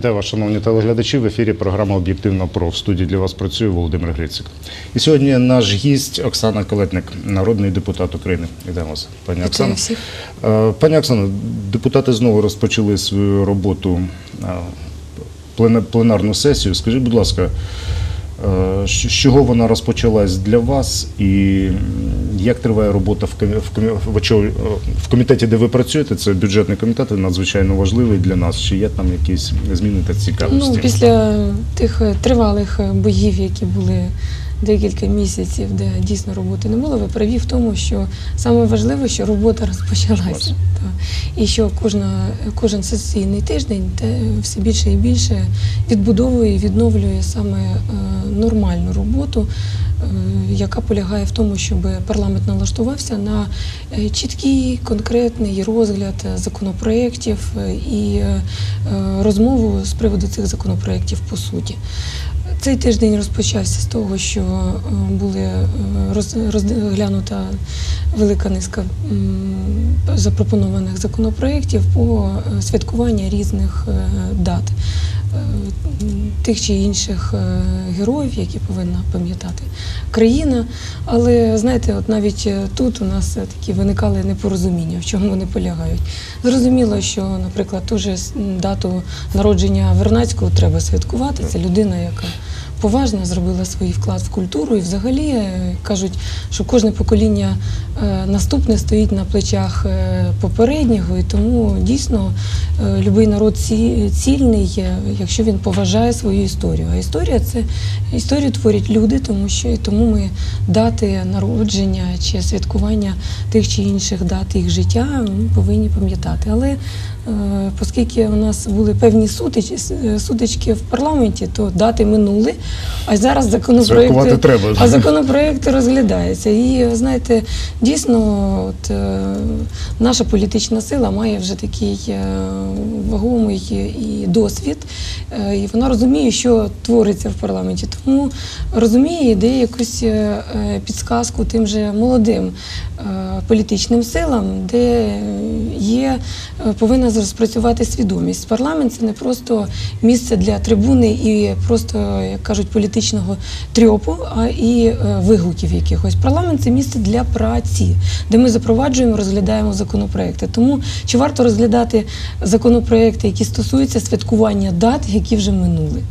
Вітаю вас, шановні телеглядачі. В ефірі програма Об'єктивно про в студії для вас працює Володимир Грицик. І сьогодні наш гість Оксана Колетник, народний депутат України. Вітаємо вас, пані Оксана. Е, Пані Оксано, депутати знову розпочали свою роботу е, пленарну сесію. Скажіть, будь ласка, з з чого вона розпочалась для вас, і як триває робота в е, в комітеті, де ви працюєте? Це бюджетний комітет, надзвичайно важливий для нас. Чи є там якісь зміни та цікавості? Ну, після тих е, тривалих е, боїв, які були декілька місяців, де дійсно роботи не було, ви праві в тому, що саме важливе, що робота розпочалася. І що кожна, кожен сесійний тиждень те все більше і більше відбудовує і відновлює саме е, нормальну роботу, е, яка полягає в тому, щоб парламент налаштувався на е, чіткий конкретний розгляд законопроєктів і розмову з приводу цих законопроєктів по суті. Цей тиждень розпочався з того, що е, були е, розглянута велика низка запропонованих законопроєктів по е, святкуванню різних дат тих чи інших е, героїв, які повинна пам'ятати країна. Але знаєте, от навіть е, тут у нас е, такі виникали непорозуміння, в чому вони полягають. Зрозуміло, що, наприклад, ту же дату народження Вернацького треба святкувати. Це людина, яка поважно зробила свій вклад в культуру. І взагалі е, кажуть, що кожне покоління е, наступне стоїть на плечах е, попереднього, і тому дійсно любий народ цільний, якщо він поважає свою історію. А історія це історію творять люди, тому що тому ми дати народження чи святкування тих чи інших дат їх життя ми повинні пам'ятати. Але оскільки у нас були певні сутич, е, сутички в парламенті, то дати минули, а зараз законопроекти, треба. а законопроекти розглядаються. І знаєте, дійсно, от, е, наша політична сила має вже такий е, вагомий і досвід, е, і вона розуміє, що твориться в парламенті. Тому розуміє, де якусь е, е, підсказку тим же молодим е, політичним силам, де є, е, повинна розпрацювати свідомість. Парламент це не просто місце для трибуни і просто, як кажуть, політичного трьопу, а і е, вигуків якихось. Парламент це місце для праці, де ми запроваджуємо, розглядаємо законопроекти. Тому чи варто розглядати законопроекти, які стосуються святкування дат, які вже минули?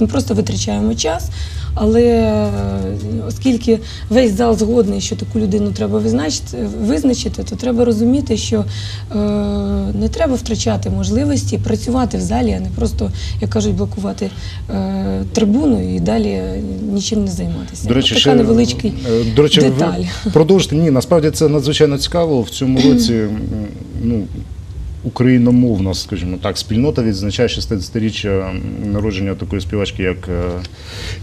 Ми просто витрачаємо час. Але е, оскільки весь зал згодний, що таку людину треба визначити, то треба розуміти, що е, не треба втрачати можливості працювати в залі, а не просто, як кажуть, блокувати е, трибуну і далі нічим не займатися. До речі, така ще, невеличкий е, до речі, деталь. Продовжте. Ні, насправді це надзвичайно цікаво. В цьому році ну, україномовна, скажімо так, спільнота відзначає 60-річчя народження такої співачки, як е,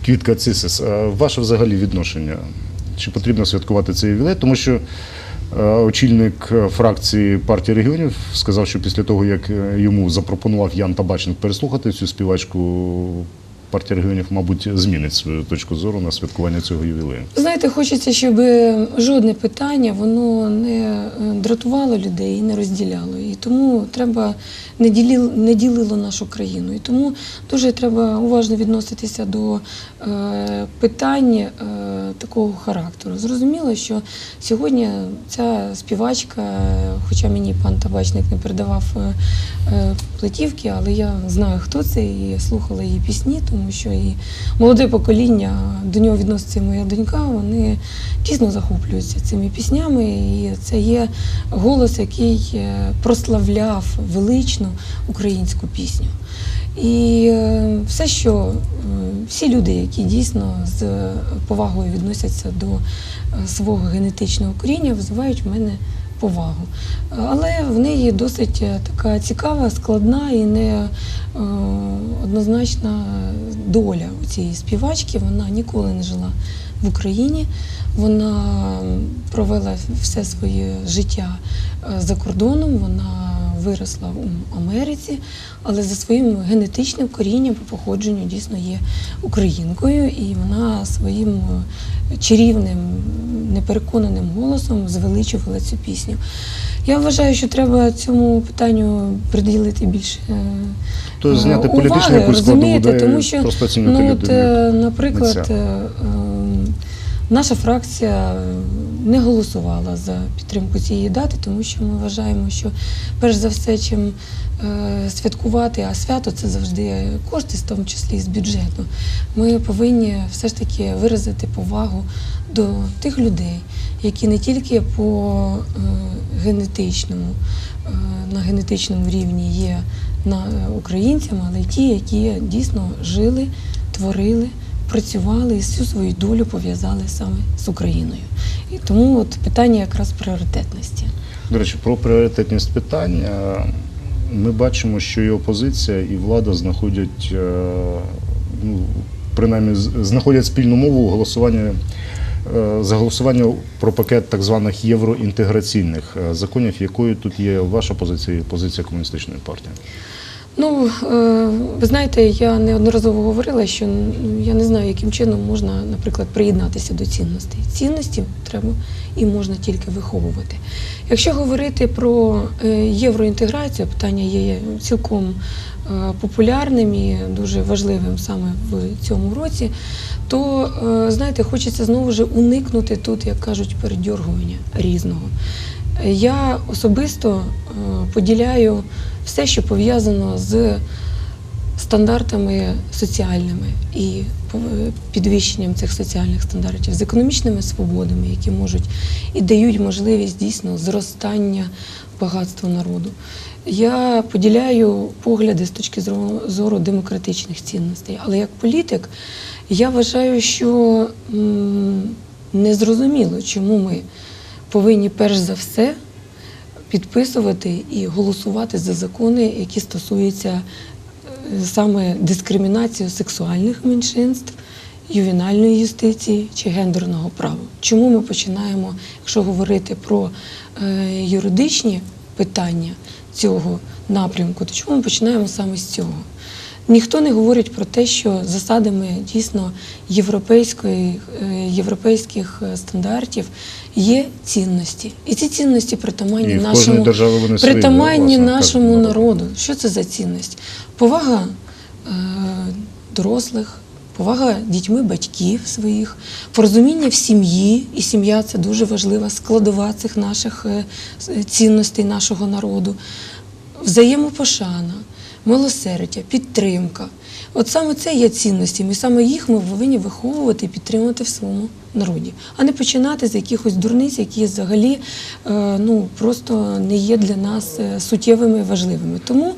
Квітка Цисис. Ваше взагалі відношення? Чи потрібно святкувати цей ювілей? Тому що очільник е, фракції партії регіонів сказав, що після того, як е, йому запропонував Ян Табачник переслухати цю співачку, партія регіонів, мабуть, змінить свою точку зору на святкування цього ювілею. Знаєте, хочеться, щоб жодне питання воно не е, дратувало людей і не розділяло. І тому треба не ділило, не ділило нашу країну. І тому дуже треба уважно відноситися до е, питань е, такого характеру. Зрозуміло, що сьогодні ця співачка, е, хоча мені пан табачник не передавав е, е, платівки, але я знаю, хто це, і слухала її пісні, тому що і молоде покоління, до нього відноситься моя донька, вони дійсно захоплюються цими піснями. І це є голос, який е, прославляв величну українську пісню. І е, все, що е, всі люди, які дійсно з повагою відносяться до свого генетичного коріння, визивають в мене повагу. Але в неї досить е, така цікава, складна і не е, однозначна доля у цієї співачки. Вона ніколи не жила в Україні. Вона провела все своє життя е, за кордоном. Вона виросла в Америці, але за своїм генетичним корінням по походженню дійсно є українкою, і вона своїм е, чарівним, непереконаним голосом звеличували цю пісню. Я вважаю, що треба цьому питанню приділити більше. е, Тобто зняти е, уваги, культ розумієте, тому що просто ну, от, людину. наприклад, митця. е, е, наша фракція не голосувала за підтримку цієї дати, тому що ми вважаємо, що перш за все, чим е, святкувати, а свято це завжди кошти, в тому числі з бюджету. Ми повинні все ж таки виразити повагу до тих людей, які не тільки по е, генетичному, е, на генетичному рівні є на українцями, але й ті, які дійсно жили, творили, працювали і всю свою долю пов'язали саме з Україною. І тому от питання якраз пріоритетності. До речі, про пріоритетність питань. е, Ми бачимо, що і опозиція, і влада знаходять, е, ну, принаймні, знаходять спільну мову у голосуванні е, за голосування про пакет так званих євроінтеграційних е, законів, якою тут є ваша позиція і позиція комуністичної партії. Ну, е, ви знаєте, я неодноразово говорила, що я не знаю, яким чином можна, наприклад, приєднатися до цінностей. Цінності треба і можна тільки виховувати. Якщо говорити про е, євроінтеграцію, питання є цілком е, популярним і дуже важливим саме в цьому році, то знаєте, хочеться знову ж уникнути тут, як кажуть, передьоргування різного. Я особисто е, поділяю все, що пов'язано з стандартами соціальними і підвищенням цих соціальних стандартів, з економічними свободами, які можуть і дають можливість дійсно зростання багатства народу. Я поділяю погляди з точки зору- демократичних цінностей, але як політик я вважаю, що незрозуміло, чому ми повинні перш за все підписувати і голосувати за закони, які стосуються е, саме дискримінації сексуальних меншинств, ювенальної юстиції чи гендерного права. Чому ми починаємо, якщо говорити про е, юридичні питання цього напрямку, то чому ми починаємо саме з цього? Ніхто не говорить про те, що засадами дійсно європейської, е, європейських стандартів є цінності. І ці цінності притаманні І нашому, вони свої, притаманні власне, нашому народу. Що це за цінність? Повага е, дорослих, повага дітьми батьків своїх, порозуміння в сім'ї, і сім'я це дуже важлива складова цих наших е, цінностей нашого народу, взаємопошана, милосердя, підтримка. От саме це є цінності, і саме їх ми повинні виховувати і підтримувати в своєму народі, а не починати з якихось дурниць, які взагалі е, ну, просто не є для нас е, суттєвими і важливими. Тому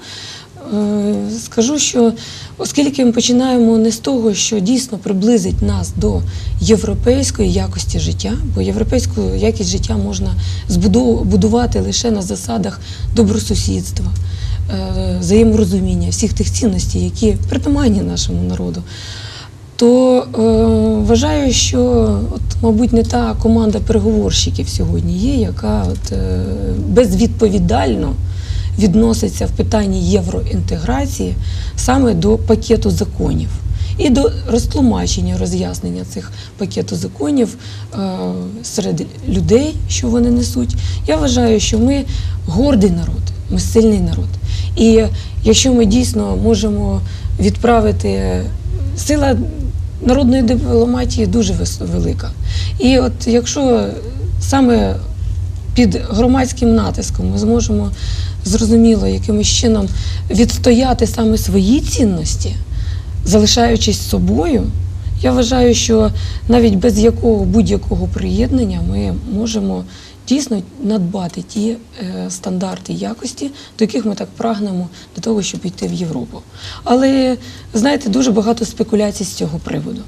Е, Скажу, що оскільки ми починаємо не з того, що дійсно приблизить нас до європейської якості життя, бо європейську якість життя можна збудов- будувати лише на засадах добросусідства, взаєморозуміння всіх тих цінностей, які притаманні нашому народу. То е, вважаю, що от, мабуть, не та команда переговорщиків сьогодні є, яка от, е, безвідповідально відноситься в питанні євроінтеграції саме до пакету законів і до розтлумачення, роз'яснення цих пакету законів е, серед людей, що вони несуть. Я вважаю, що ми гордий народ, ми сильний народ. І якщо ми дійсно можемо відправити сила народної дипломатії дуже велика. І от якщо саме під громадським натиском ми зможемо зрозуміло якимось чином відстояти саме свої цінності, залишаючись собою, я вважаю, що навіть без якого будь-якого приєднання ми можемо дійсно надбати ті е, стандарти якості, до яких ми так прагнемо до того, щоб йти в Європу. Але знаєте, дуже багато спекуляцій з цього приводу.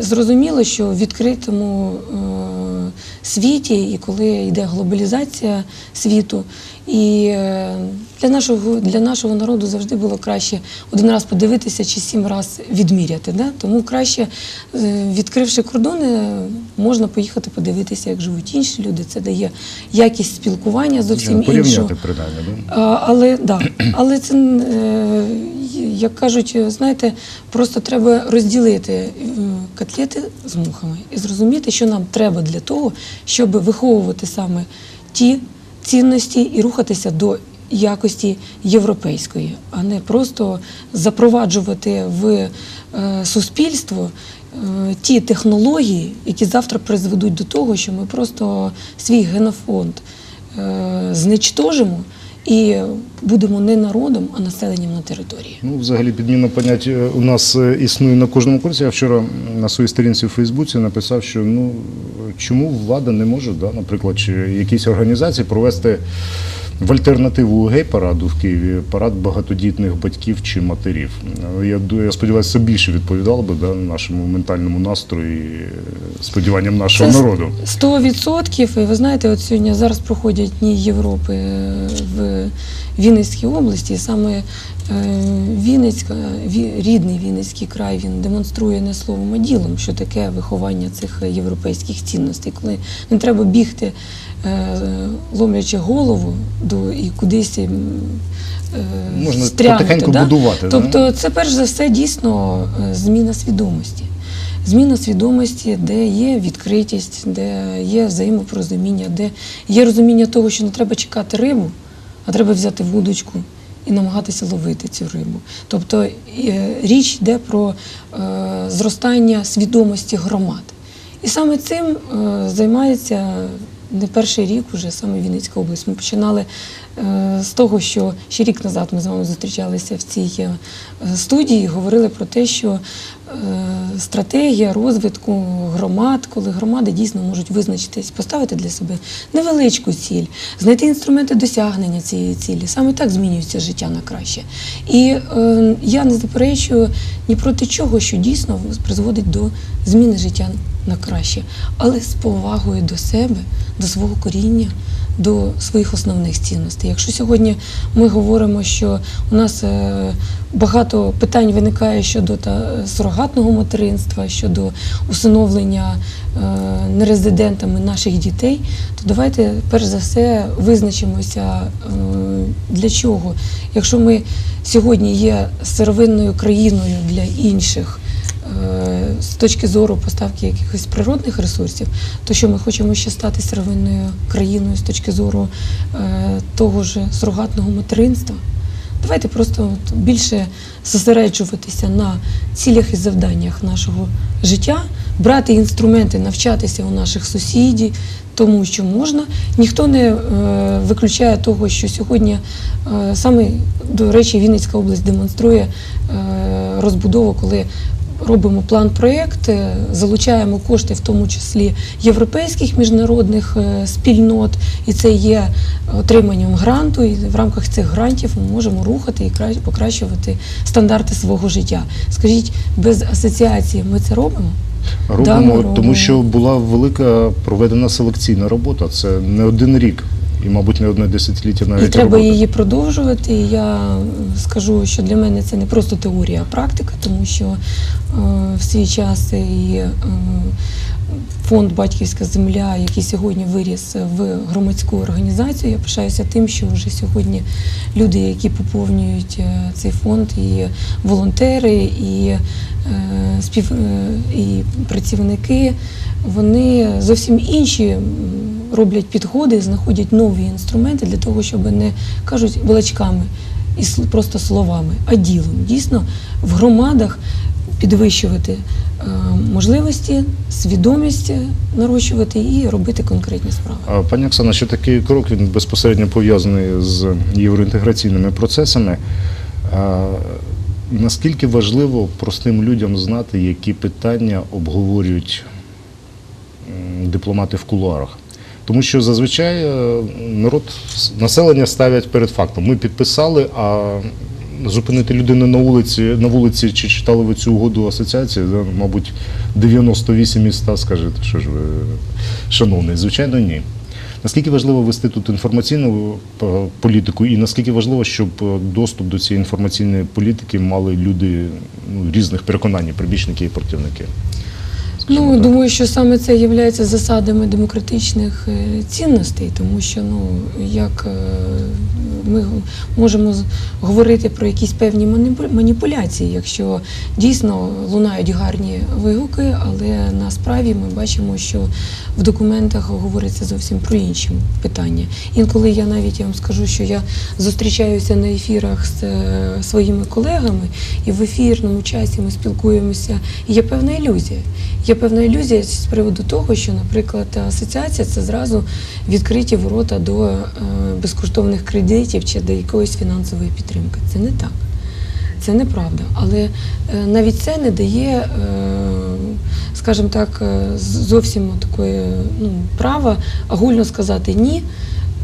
Зрозуміло, що в відкритому е, світі, і коли йде глобалізація світу. І е, для нашого, для нашого народу завжди було краще один раз подивитися чи сім раз відміряти. Да? Тому краще, е, відкривши кордони, можна поїхати подивитися, як живуть інші люди. Це дає якість спілкування зовсім іншого. Порівняти принаймні. Да? Але да, але це е, як кажуть, знаєте, просто треба розділити котлети з мухами і зрозуміти, що нам треба для того, щоб виховувати саме ті цінності і рухатися до якості європейської, а не просто запроваджувати в е, суспільство е, ті технології, які завтра призведуть до того, що ми просто свій генофонд е, зничтожимо і будемо не народом, а населенням на території. Ну, взагалі, підміна понять е, у нас е, існує на кожному курсі. Я вчора на своїй сторінці в Фейсбуці написав, що ну чому влада не може, да, наприклад, чи якісь організації провести в альтернативу гей-параду в Києві парад багатодітних батьків чи матерів. Я, я сподіваюся, це більше відповідало би да, нашому ментальному настрою і е, сподіванням нашого Це народу. Сто відсотків. І ви знаєте, от сьогодні зараз проходять Дні Європи е, в Вінницькій області. І Саме Вінницька, рідний Вінницький край, він демонструє не словом, а ділом, що таке виховання цих європейських цінностей, коли не треба бігти, е, ломлячи голову до і кудись. м, е, Можна стрягнути, потихеньку да? будувати, да? Тобто, це перш за все дійсно е, зміна свідомості. Зміна свідомості, де є відкритість, де є взаємопорозуміння, де є розуміння того, що не треба чекати рибу, а треба взяти вудочку і намагатися ловити цю рибу. Тобто е, річ йде про е, зростання свідомості громад. І саме цим е, займається не перший рік, уже саме Вінницька область. Ми починали з того, що ще рік назад ми з вами зустрічалися в цій студії, і говорили про те, що стратегія розвитку громад, коли громади дійсно можуть визначитись, поставити для себе невеличку ціль, знайти інструменти досягнення цієї цілі. Саме так змінюється життя на краще. І е, я не заперечую ні проти чого, що дійсно призводить до зміни життя на краще, але з повагою до себе, до свого коріння, до своїх основних цінностей. Якщо сьогодні ми говоримо, що у нас е, багато питань виникає щодо та, сурогатного материнства, щодо усиновлення е, нерезидентами наших дітей, то давайте перш за все визначимося е, для чого. Якщо ми сьогодні є сировинною країною для інших. Е, З точки зору поставки якихось природних ресурсів, то що ми хочемо ще стати сировинною країною з точки зору е, того ж сурогатного материнства. Давайте просто більше зосереджуватися на цілях і завданнях нашого життя, брати інструменти, навчатися у наших сусідів, тому що можна. Ніхто не е, виключає того, що сьогодні саме, до речі, Вінницька область демонструє розбудову, коли робимо план-проєкт, е, залучаємо кошти, в тому числі європейських міжнародних е, спільнот, і це є отриманням гранту. І в рамках цих грантів ми можемо рухати і покращувати стандарти свого життя. Скажіть, без асоціації ми це робимо? Робимо, Да, робимо. тому що була велика проведена селекційна робота. Це не один рік і, мабуть, не одне десятиліття навіть І треба роботи. її продовжувати. І я скажу, що для мене це не просто теорія, а практика, тому що е, в свій час і е, фонд Батьківська земля, який сьогодні виріс в громадську організацію. Я пишаюся тим, що вже сьогодні люди, які поповнюють е, цей фонд, і волонтери, і, е, спів, е, і працівники, вони зовсім інші роблять підходи, знаходять нові інструменти для того, щоб не кажуть балачками і просто словами, а ділом. Дійсно, в громадах підвищувати е, можливості, свідомість нарощувати і робити конкретні справи. Пані Оксана, ще такий крок він безпосередньо пов'язаний з євроінтеграційними процесами. Наскільки важливо простим людям знати, які питання обговорюють дипломати в кулуарах? Тому що зазвичай е, народ, населення ставлять перед фактом. Ми підписали, а зупинити людину на вулиці, на вулиці, чи читали ви цю угоду асоціації, мабуть, 98 із 100 скажете, що ж ви, шановний, звичайно, ні. Наскільки важливо вести тут інформаційну е, політику, і наскільки важливо, щоб е, доступ до цієї інформаційної політики мали люди ну, різних переконань, прибічники і противники? Ну, думаю, що саме це є засадами демократичних е, цінностей, тому що ну як е, ми можемо говорити про якісь певні маніпуляції, якщо дійсно лунають гарні вигуки, але на справі ми бачимо, що в документах говориться зовсім про інші питання. Інколи я навіть я вам скажу, що я зустрічаюся на ефірах з е, своїми колегами, і в ефірному часі ми спілкуємося. І є певна ілюзія. Є певна ілюзія з приводу того, що, наприклад, асоціація це зразу відкриті ворота до е, безкоштовних кредитів чи до якоїсь фінансової підтримки. Це не так. Це неправда. Але е, навіть це не дає, е, скажімо так, зовсім такої ну, права агульно сказати ні.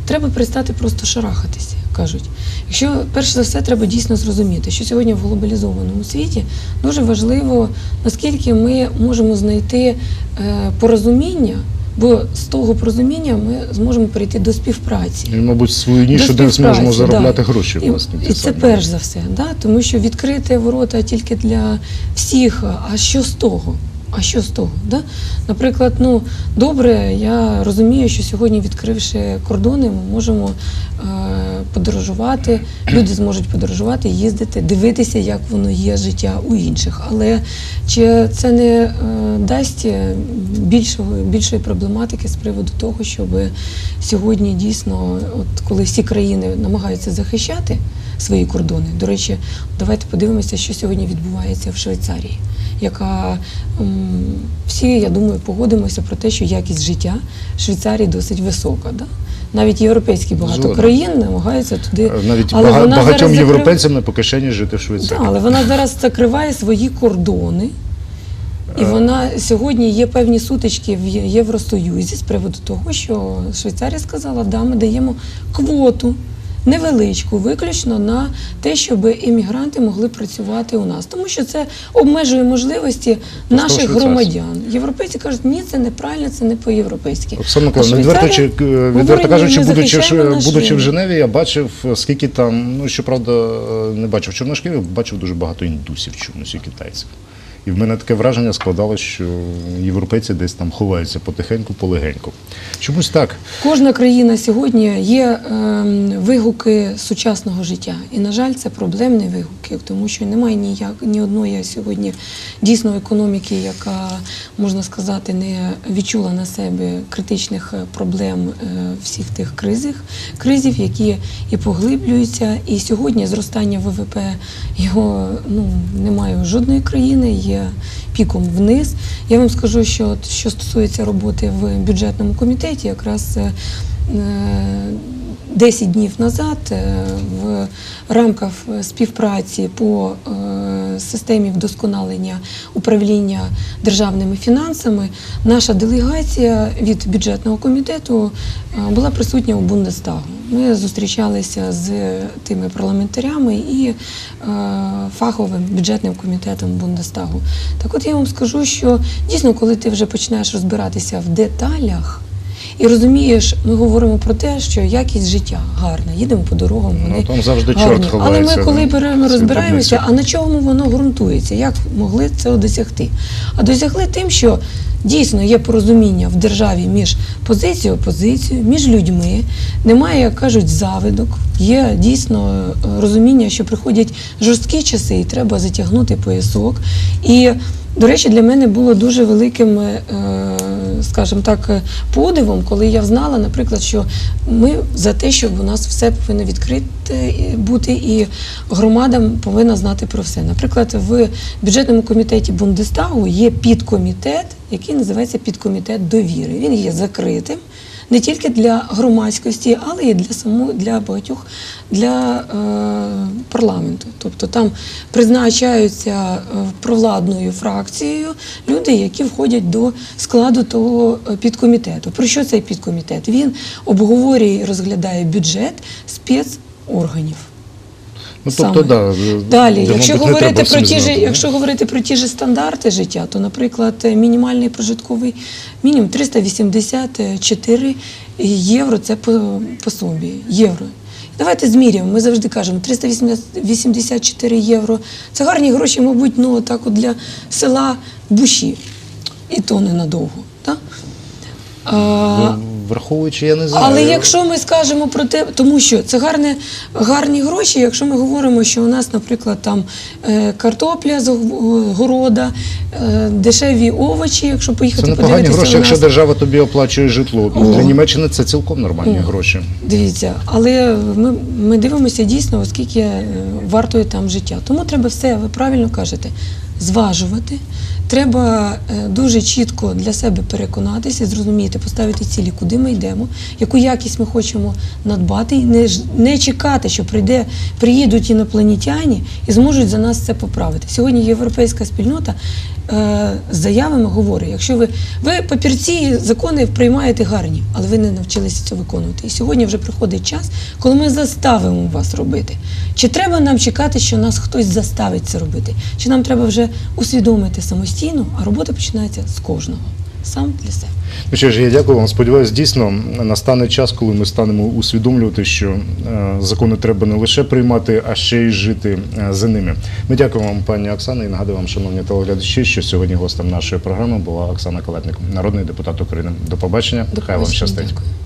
Треба перестати просто шарахатися, кажуть. Якщо перш за все треба дійсно зрозуміти, що сьогодні в глобалізованому світі дуже важливо, наскільки ми можемо знайти е, порозуміння, бо з того порозуміння ми зможемо перейти до співпраці. І, мабуть, свою нішу, де зможемо заробляти да. гроші, І, власне. ті і це перш за все, да? тому що відкрити ворота тільки для всіх, а що з того? А що з того? Да? Наприклад, ну добре, я розумію, що сьогодні, відкривши кордони, ми можемо е, подорожувати, люди зможуть подорожувати, їздити, дивитися, як воно є життя у інших. Але чи це не е, дасть більшого, більшої проблематики з приводу того, щоб сьогодні дійсно, от коли всі країни намагаються захищати свої кордони, до речі, давайте подивимося, що сьогодні відбувається в Швейцарії, яка всі, я думаю, погодимося про те, що якість життя в Швейцарії досить висока. Да? Навіть європейські багато Згоден. країн намагаються туди. Е, Навіть Але бага- вона багатьом закрив- європейцям не по кишені жити в Да, Швейцарії. але вона зараз закриває свої кордони. І Е. вона сьогодні є певні сутички в Євросоюзі з приводу того, що Швейцарія сказала, да, ми даємо квоту невеличку, виключно на те, щоб іммігранти могли працювати у нас, тому що це обмежує можливості наших громадян. Європейці кажуть, ні, це неправильно, це не по-європейськи. Оксана А Миколаївна, відверто, відверто кажучи, будучи, будучи в. Женеві, я бачив, скільки там, ну щоправда, не бачив чорношків, бачив дуже багато індусів чомусь і китайців. І в мене таке враження складалось, що європейці десь там ховаються потихеньку, полегеньку. Чомусь так. Кожна країна сьогодні є ем, вигуки сучасного життя. І, на жаль, це проблемні вигуки, тому що немає ніяк, ні одної сьогодні дійсно економіки, яка, можна сказати, не відчула на себе критичних е, проблем е, всіх тих кризів, кризів, які і поглиблюються. І сьогодні зростання ВВП його ну, немає жодної країни, є піком вниз. Я вам скажу, що що стосується роботи в бюджетному комітеті, якраз е, е, 10 днів назад е, в рамках е, співпраці по е, системі вдосконалення управління державними фінансами наша делегація від бюджетного комітету була присутня у Бундестагу. Ми зустрічалися з тими парламентарями і фаховим бюджетним комітетом Бундестагу. Так от я вам скажу, що дійсно, коли ти вже починаєш розбиратися в деталях. І розумієш, ми говоримо про те, що якість життя гарна, їдемо по дорогам. Вони Ну, там завжди чорт гарні. Але ми, коли да, беремо, розбираємося, а на чому воно ґрунтується? Як могли це досягти? А досягли тим, що дійсно є порозуміння в державі між позицією опозицією, між людьми. Немає, як кажуть, завидок. Є дійсно е, розуміння, що приходять жорсткі часи, і треба затягнути поясок. І до речі, для мене було дуже великим, е, скажімо так, е, подивом, коли я знала, наприклад, що ми за те, щоб у нас все повинно відкрите бути, і громада повинна знати про все. Наприклад, в бюджетному комітеті Бундестагу є підкомітет, який називається підкомітет довіри. Він є закритим. Не тільки для громадськості, але і для саму для багатьох для е, парламенту. Тобто там призначаються е, провладною фракцією люди, які входять до складу того е, підкомітету. Про що цей підкомітет? Він обговорює і розглядає бюджет спецорганів. Ну, тобто, да, Далі, якщо говорити про ті ж, якщо говорити про ті ж стандарти життя, то, наприклад, мінімальний прожитковий мінімум 384 євро це по, пособі. Євро. Давайте зміряємо. Ми завжди кажемо 384 євро. Це гарні гроші, мабуть, ну так от для села Буші. І то ненадовго. Так? А, Ну, Враховуючи, я не знаю. але якщо ми скажемо про те, тому що це гарне, гарні гроші, якщо ми говоримо, що у нас, наприклад, там е, картопля з города, е, дешеві овочі, якщо поїхати Це подивитися, гроші, якщо держава тобі оплачує житло. О. Для Німеччини це цілком нормальні О. гроші. дивіться, але ми, ми дивимося дійсно, оскільки е, вартує там життя. Тому треба все, ви правильно кажете, зважувати. Треба е, дуже чітко для себе переконатися, зрозуміти, поставити цілі, куди ми йдемо, яку якість ми хочемо надбати, і не, не чекати, що прийде, приїдуть інопланетяні і зможуть за нас це поправити. Сьогодні європейська спільнота з заявами говорю, якщо ви, ви папірці, закони приймаєте гарні, але ви не навчилися це виконувати. І сьогодні вже приходить час, коли ми заставимо вас робити. Чи треба нам чекати, що нас хтось заставить це робити? Чи нам треба вже усвідомити самостійно, а робота починається з кожного, сам для себе. Ну що ж, я дякую вам. Сподіваюсь, дійсно настане час, коли ми станемо усвідомлювати, що е, закони треба не лише приймати, а ще й жити е, за ними. Ми дякуємо вам, пані Оксана, і нагадую вам, шановні телеглядачі, що сьогодні гостем нашої програми була Оксана Калетник, народний депутат України. До побачення. До Хай вам щастить. Дякую.